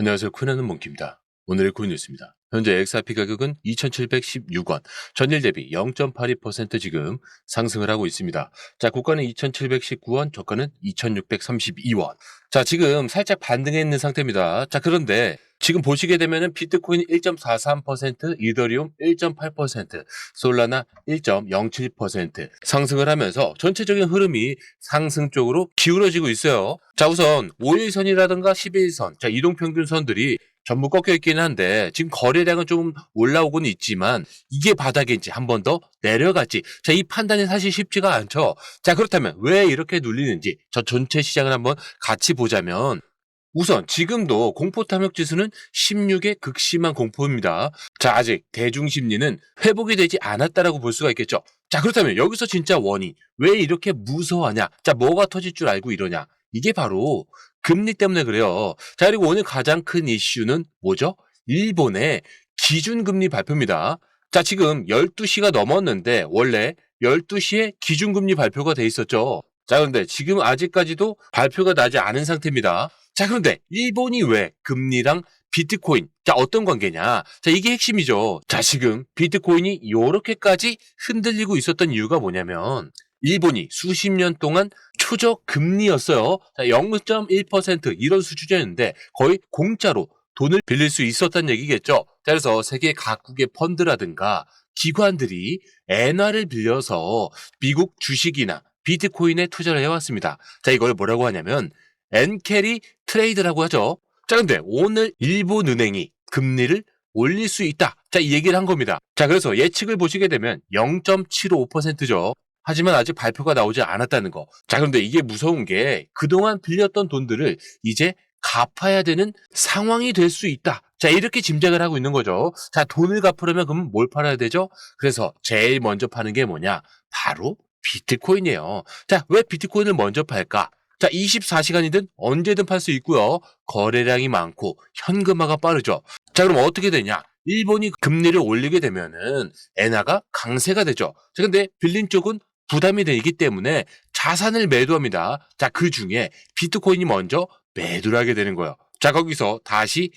안녕하세요. 코난은 몽키입니다. 오늘의 코인 뉴스입니다. 현재 XRP 가격은 2,716원, 전일 대비 0.82% 지금 상승을 하고 있습니다. 자, 고가는 2,719원, 저가는 2,632원. 자, 지금 살짝 반등해 있는 상태입니다. 자, 그런데 지금 보시게 되면은 비트코인 1.43%, 이더리움 1.8%, 솔라나 1.07% 상승을 하면서 전체적인 흐름이 상승 쪽으로 기울어지고 있어요. 자, 우선 5일선이라든가 11선, 자, 이동평균선들이 전부 꺾여 있기는 한데 지금 거래량은 좀 올라오고는 있지만 이게 바닥인지 한 번 더 내려갈지 자 이 판단이 사실 쉽지가 않죠. 자 그렇다면 왜 이렇게 눌리는지 저 전체 시장을 한번 같이 보자면 우선 지금도 공포 탐욕 지수는 16의 극심한 공포입니다. 자 아직 대중 심리는 회복이 되지 않았다라고 볼 수가 있겠죠. 자 그렇다면 여기서 진짜 원인 왜 이렇게 무서워하냐? 자 뭐가 터질 줄 알고 이러냐? 이게 바로 금리 때문에 그래요. 자, 그리고 오늘 가장 큰 이슈는 뭐죠? 일본의 기준금리 발표입니다. 자, 지금 12시가 넘었는데 원래 12시에 기준금리 발표가 돼 있었죠. 자, 그런데 지금 아직까지도 발표가 나지 않은 상태입니다. 자, 그런데 일본이 왜 금리랑 비트코인, 자, 어떤 관계냐? 자, 이게 핵심이죠. 자, 지금 비트코인이 이렇게까지 흔들리고 있었던 이유가 뭐냐면 일본이 수십 년 동안 초저 금리였어요. 자, 0.1% 이런 수준이었는데 거의 공짜로 돈을 빌릴 수 있었다는 얘기겠죠. 자, 그래서 세계 각국의 펀드라든가 기관들이 엔화를 빌려서 미국 주식이나 비트코인에 투자를 해왔습니다. 자, 이걸 뭐라고 하냐면 엔캐리 트레이드라고 하죠. 자, 근데 오늘 일본은행이 금리를 올릴 수 있다. 자, 이 얘기를 한 겁니다. 자, 그래서 예측을 보시게 되면 0.75%죠. 하지만 아직 발표가 나오지 않았다는 거. 자, 그런데 이게 무서운 게 그동안 빌렸던 돈들을 이제 갚아야 되는 상황이 될 수 있다. 자, 이렇게 짐작을 하고 있는 거죠. 자, 돈을 갚으려면 그럼 뭘 팔아야 되죠? 그래서 제일 먼저 파는 게 뭐냐? 바로 비트코인이에요. 자, 왜 비트코인을 먼저 팔까? 자, 24시간이든 언제든 팔 수 있고요. 거래량이 많고 현금화가 빠르죠. 자, 그럼 어떻게 되냐? 일본이 금리를 올리게 되면은 엔화가 강세가 되죠. 자, 근데 빌린 쪽은 부담이 되기 때문에 자산을 매도합니다. 자, 그 중에 비트코인이 먼저 매도를 하게 되는 거예요. 자, 거기서 다시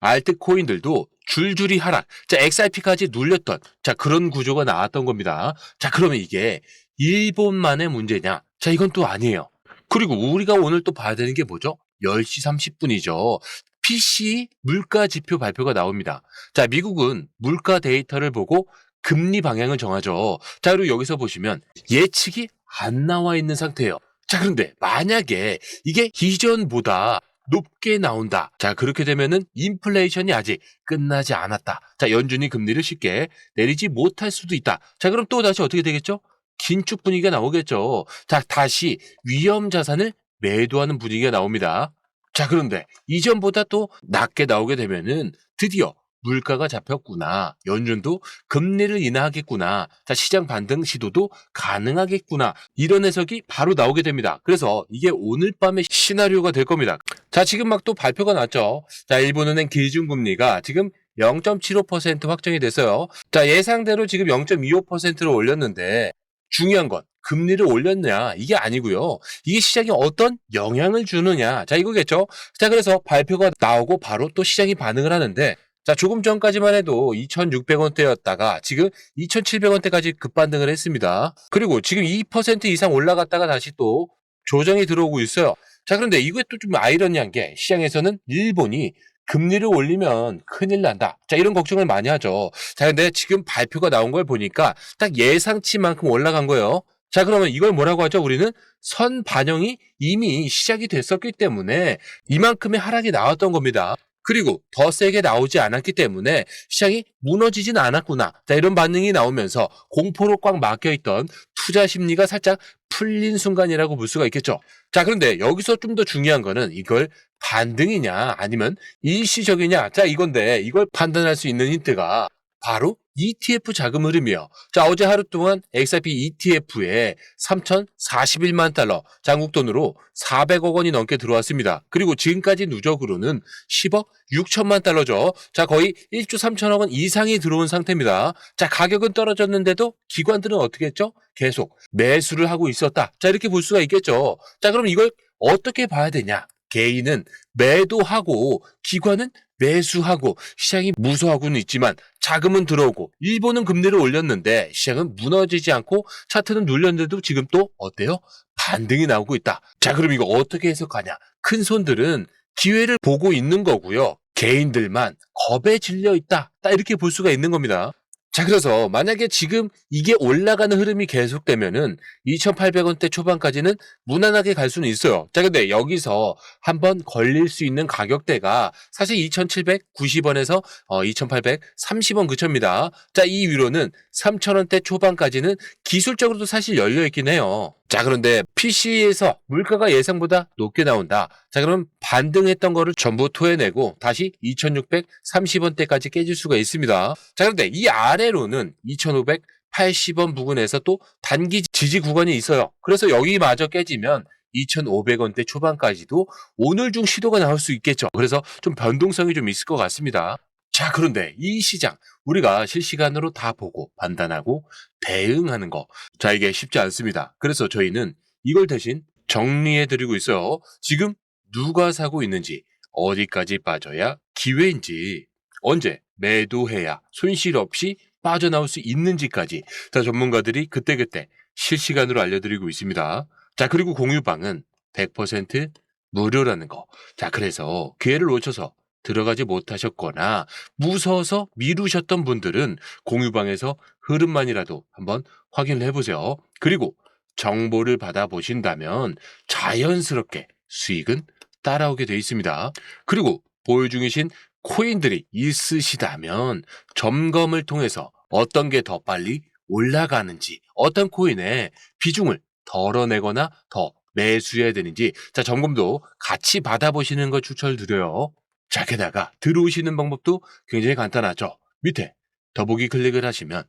알트코인들도 줄줄이 하락. 자, XRP까지 눌렸던 자, 그런 구조가 나왔던 겁니다. 자, 그러면 이게 일본만의 문제냐? 자, 이건 또 아니에요. 그리고 우리가 오늘 또 봐야 되는 게 뭐죠? 10시 30분이죠. PC 물가 지표 발표가 나옵니다. 자, 미국은 물가 데이터를 보고 금리 방향을 정하죠. 자, 그리고 여기서 보시면 예측이 안 나와 있는 상태예요. 자, 그런데 만약에 이게 이전보다 높게 나온다. 자, 그렇게 되면은 인플레이션이 아직 끝나지 않았다. 자, 연준이 금리를 쉽게 내리지 못할 수도 있다. 자, 그럼 또 다시 어떻게 되겠죠? 긴축 분위기가 나오겠죠. 자, 다시 위험 자산을 매도하는 분위기가 나옵니다. 자, 그런데 이전보다 또 낮게 나오게 되면은 드디어 물가가 잡혔구나. 연준도 금리를 인하하겠구나. 자, 시장 반등 시도도 가능하겠구나. 이런 해석이 바로 나오게 됩니다. 그래서 이게 오늘 밤의 시나리오가 될 겁니다. 자, 지금 막 또 발표가 났죠. 자, 일본은행 기준금리가 지금 0.75% 확정이 됐어요. 자, 예상대로 지금 0.25%로 올렸는데 중요한 건 금리를 올렸냐 이게 아니고요. 이게 시장에 어떤 영향을 주느냐 자 이거겠죠. 자 그래서 발표가 나오고 바로 또 시장이 반응을 하는데 자 조금 전까지만 해도 2,600원대였다가 지금 2,700원대까지 급반등을 했습니다. 그리고 지금 2% 이상 올라갔다가 다시 또 조정이 들어오고 있어요. 자 그런데 이게 또 좀 아이러니한 게 시장에서는 일본이 금리를 올리면 큰일 난다. 자, 이런 걱정을 많이 하죠. 자, 근데 지금 발표가 나온 걸 보니까 딱 예상치만큼 올라간 거예요. 자, 그러면 이걸 뭐라고 하죠? 우리는 선 반영이 이미 시작이 됐었기 때문에 이만큼의 하락이 나왔던 겁니다. 그리고 더 세게 나오지 않았기 때문에 시장이 무너지진 않았구나. 자, 이런 반응이 나오면서 공포로 꽉 막혀 있던 투자 심리가 살짝 풀린 순간이라고 볼 수가 있겠죠. 자, 그런데 여기서 좀 더 중요한 거는 이걸 반등이냐 아니면 일시적이냐. 자, 이건데 이걸 판단할 수 있는 힌트가 바로 ETF 자금 흐름이요. 자, 어제 하루 동안 XRP ETF에 3,041만 달러, 장국 돈으로 400억 원이 넘게 들어왔습니다. 그리고 지금까지 누적으로는 10억 6천만 달러죠. 자, 거의 1조 3천억 원 이상이 들어온 상태입니다. 자, 가격은 떨어졌는데도 기관들은 어떻게 했죠? 계속 매수를 하고 있었다. 자, 이렇게 볼 수가 있겠죠. 자, 그럼 이걸 어떻게 봐야 되냐? 개인은 매도하고 기관은 매수하고 시장이 무서워하고는 있지만 자금은 들어오고 일본은 금리를 올렸는데 시장은 무너지지 않고 차트는 눌렸는데도 지금 또 어때요? 반등이 나오고 있다. 자, 그럼 이거 어떻게 해석하냐? 큰 손들은 기회를 보고 있는 거고요. 개인들만 겁에 질려 있다. 딱 이렇게 볼 수가 있는 겁니다. 자, 그래서 만약에 지금 이게 올라가는 흐름이 계속되면은 2,800원대 초반까지는 무난하게 갈 수는 있어요. 자, 근데 여기서 한번 걸릴 수 있는 가격대가 사실 2,790원에서 어, 2,830원 그쳐입니다. 자, 이 위로는 3,000원대 초반까지는 기술적으로도 사실 열려 있긴 해요. 자, 그런데 PC에서 물가가 예상보다 높게 나온다. 자, 그럼 반등했던 거를 전부 토해내고 다시 2,630원대까지 깨질 수가 있습니다. 자, 그런데 이 아래로는 2,580원 부근에서 또 단기 지지 구간이 있어요. 그래서 여기마저 깨지면 2,500원대 초반까지도 오늘 중 시도가 나올 수 있겠죠. 그래서 좀 변동성이 좀 있을 것 같습니다. 자, 그런데 이 시장 우리가 실시간으로 다 보고 판단하고 대응하는 거. 자, 이게 쉽지 않습니다. 그래서 저희는 이걸 대신 정리해 드리고 있어요. 지금 누가 사고 있는지, 어디까지 빠져야 기회인지, 언제 매도해야 손실 없이 빠져나올 수 있는지까지 다 전문가들이 그때그때 실시간으로 알려드리고 있습니다. 자, 그리고 공유방은 100% 무료라는 거. 자, 그래서 기회를 놓쳐서 들어가지 못하셨거나 무서워서 미루셨던 분들은 공유방에서 흐름만이라도 한번 확인을 해보세요. 그리고 정보를 받아보신다면 자연스럽게 수익은 따라오게 돼 있습니다. 그리고 보유 중이신 코인들이 있으시다면 점검을 통해서 어떤 게 더 빨리 올라가는지, 어떤 코인의 비중을 덜어내거나 더 매수해야 되는지, 자, 점검도 같이 받아보시는 걸 추천드려요. 자, 게다가 들어오시는 방법도 굉장히 간단하죠. 밑에 더보기 클릭을 하시면,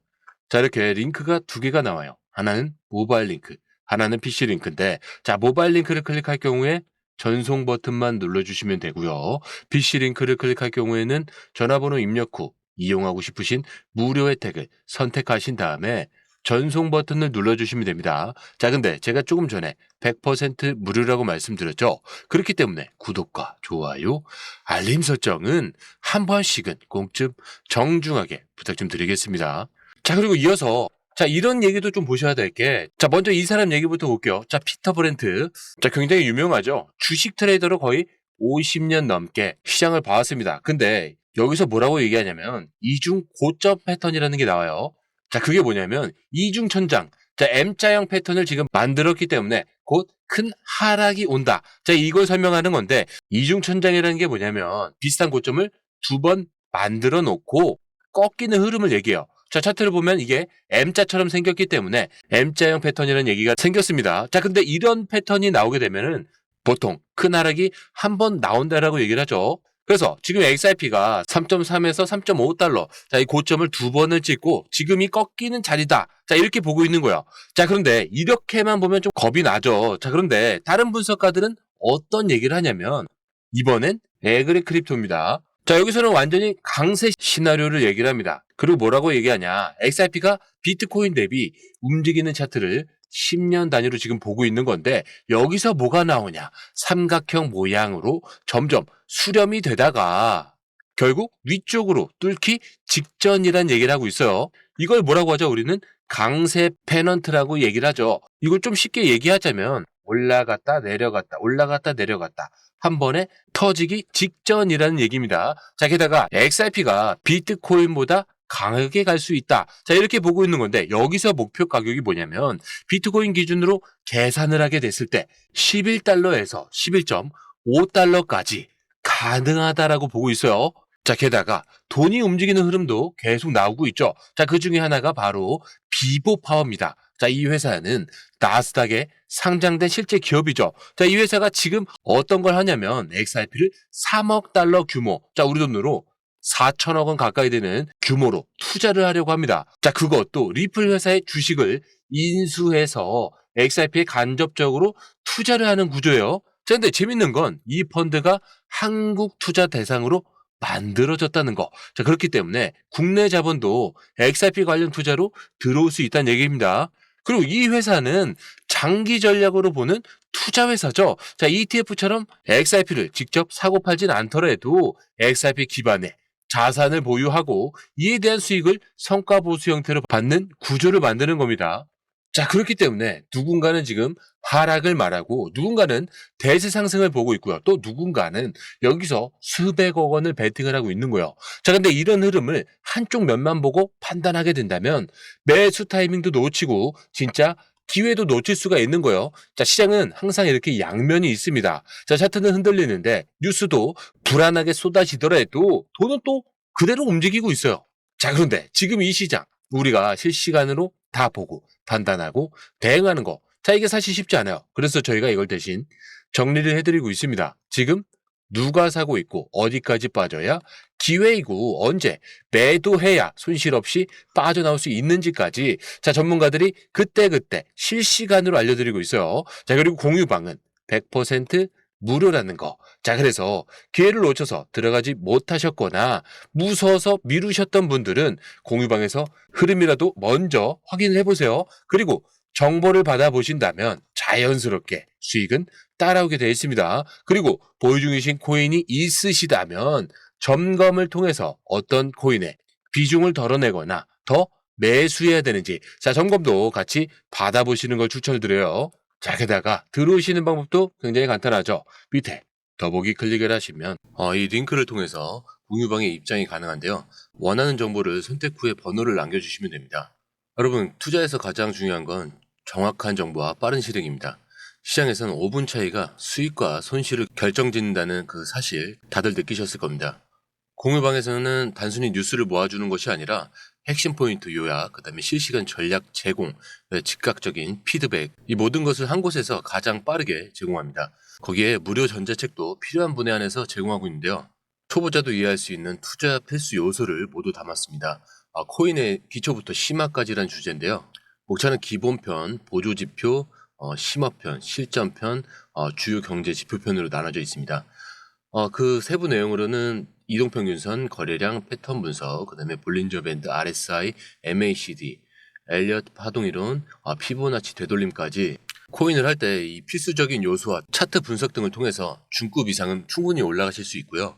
자, 이렇게 링크가 두 개가 나와요. 하나는 모바일 링크, 하나는 PC 링크인데, 자, 모바일 링크를 클릭할 경우에 전송 버튼만 눌러주시면 되고요. PC 링크를 클릭할 경우에는 전화번호 입력 후 이용하고 싶으신 무료 혜택을 선택하신 다음에 전송 버튼을 눌러주시면 됩니다. 자, 근데 제가 조금 전에 100% 무료라고 말씀드렸죠? 그렇기 때문에 구독과 좋아요, 알림 설정은 한 번씩은 꼭좀 정중하게 부탁 좀 드리겠습니다. 자, 그리고 이어서 자, 이런 얘기도 좀 보셔야 될 게, 자, 먼저 이 사람 얘기부터 볼게요. 자, 피터 브렌트. 자, 굉장히 유명하죠? 주식 트레이더로 거의 50년 넘게 시장을 봐왔습니다. 근데 여기서 뭐라고 얘기하냐면, 이중 고점 패턴이라는 게 나와요. 자, 그게 뭐냐면, 이중 천장. 자, M자형 패턴을 지금 만들었기 때문에 곧 큰 하락이 온다. 자, 이걸 설명하는 건데, 이중 천장이라는 게 뭐냐면, 비슷한 고점을 두 번 만들어 놓고 꺾이는 흐름을 얘기해요. 자, 차트를 보면 이게 M자처럼 생겼기 때문에 M자형 패턴이라는 얘기가 생겼습니다. 자, 근데 이런 패턴이 나오게 되면은 보통 큰 하락이 한 번 나온다라고 얘기를 하죠. 그래서 지금 XRP가 3.3에서 3.5달러. 자, 이 고점을 두 번을 찍고 지금이 꺾이는 자리다. 자, 이렇게 보고 있는 거예요. 자, 그런데 이렇게만 보면 좀 겁이 나죠. 자, 그런데 다른 분석가들은 어떤 얘기를 하냐면 이번엔 에그리 크립토입니다. 자, 여기서는 완전히 강세 시나리오를 얘기를 합니다. 그리고 뭐라고 얘기하냐. XRP가 비트코인 대비 움직이는 차트를 10년 단위로 지금 보고 있는 건데 여기서 뭐가 나오냐. 삼각형 모양으로 점점 수렴이 되다가 결국 위쪽으로 뚫기 직전이란 얘기를 하고 있어요. 이걸 뭐라고 하죠? 우리는 강세 페넌트라고 얘기를 하죠. 이걸 좀 쉽게 얘기하자면 올라갔다 내려갔다 올라갔다 내려갔다 한 번에 터지기 직전이라는 얘기입니다. 자, 게다가 XRP가 비트코인보다 강하게 갈 수 있다. 자, 이렇게 보고 있는 건데, 여기서 목표 가격이 뭐냐면, 비트코인 기준으로 계산을 하게 됐을 때, 11달러에서 11.5달러까지 가능하다라고 보고 있어요. 자, 게다가 돈이 움직이는 흐름도 계속 나오고 있죠. 자, 그 중에 하나가 바로 비보 파워입니다. 자, 이 회사는 나스닥에 상장된 실제 기업이죠. 자, 이 회사가 지금 어떤 걸 하냐면 XRP를 3억 달러 규모, 자, 우리 돈으로 4천억 원 가까이 되는 규모로 투자를 하려고 합니다. 자, 그것도 리플 회사의 주식을 인수해서 XRP에 간접적으로 투자를 하는 구조예요. 자, 근데 재밌는 건 이 펀드가 한국 투자 대상으로 만들어졌다는 거. 자, 그렇기 때문에 국내 자본도 XRP 관련 투자로 들어올 수 있다는 얘기입니다. 그리고 이 회사는 장기 전략으로 보는 투자 회사죠. 자, ETF처럼 XRP를 직접 사고 팔진 않더라도 XRP 기반의 자산을 보유하고 이에 대한 수익을 성과 보수 형태로 받는 구조를 만드는 겁니다. 자, 그렇기 때문에 누군가는 지금 하락을 말하고 누군가는 대세 상승을 보고 있고요. 또 누군가는 여기서 수백억 원을 베팅을 하고 있는 거예요. 자, 근데 이런 흐름을 한쪽 면만 보고 판단하게 된다면 매수 타이밍도 놓치고 진짜 기회도 놓칠 수가 있는 거예요. 자, 시장은 항상 이렇게 양면이 있습니다. 자, 차트는 흔들리는데 뉴스도 불안하게 쏟아지더라도 돈은 또 그대로 움직이고 있어요. 자, 그런데 지금 이 시장 우리가 실시간으로 다 보고 판단하고 대응하는 거. 자, 이게 사실 쉽지 않아요. 그래서 저희가 이걸 대신 정리를 해드리고 있습니다. 지금 누가 사고 있고 어디까지 빠져야 기회이고 언제 매도해야 손실 없이 빠져나올 수 있는지까지 자 전문가들이 그때그때 실시간으로 알려드리고 있어요. 자 그리고 공유방은 100% 무료라는 거. 자 그래서 기회를 놓쳐서 들어가지 못하셨거나 무서워서 미루셨던 분들은 공유방에서 흐름이라도 먼저 확인을 해보세요. 그리고 정보를 받아보신다면 자연스럽게 수익은 따라오게 되어 있습니다. 그리고 보유 중이신 코인이 있으시다면 점검을 통해서 어떤 코인의 비중을 덜어내거나 더 매수해야 되는지 자 점검도 같이 받아보시는 걸 추천드려요. 자 게다가 들어오시는 방법도 굉장히 간단하죠. 밑에 더보기 클릭을 하시면 어, 이 링크를 통해서 공유방에 입장이 가능한데요. 원하는 정보를 선택 후에 번호를 남겨주시면 됩니다. 여러분 투자에서 가장 중요한 건 정확한 정보와 빠른 실행입니다. 시장에서는 5분 차이가 수익과 손실을 결정짓는다는 그 사실 다들 느끼셨을 겁니다. 공유방에서는 단순히 뉴스를 모아주는 것이 아니라 핵심 포인트 요약, 그 다음에 실시간 전략 제공, 네, 즉각적인 피드백, 이 모든 것을 한 곳에서 가장 빠르게 제공합니다. 거기에 무료 전자책도 필요한 분에 한해서 제공하고 있는데요. 초보자도 이해할 수 있는 투자 필수 요소를 모두 담았습니다. 아, 코인의 기초부터 심화까지란 주제인데요. 목차는 기본편, 보조지표, 어, 심화편, 실전편, 어, 주요 경제 지표편으로 나눠져 있습니다. 어, 그 세부 내용으로는 이동평균선, 거래량, 패턴 분석, 그 다음에 볼린저 밴드, RSI, MACD, 엘리엇 파동이론, 아, 피보나치 되돌림까지 코인을 할 때 이 필수적인 요소와 차트 분석 등을 통해서 중급 이상은 충분히 올라가실 수 있고요.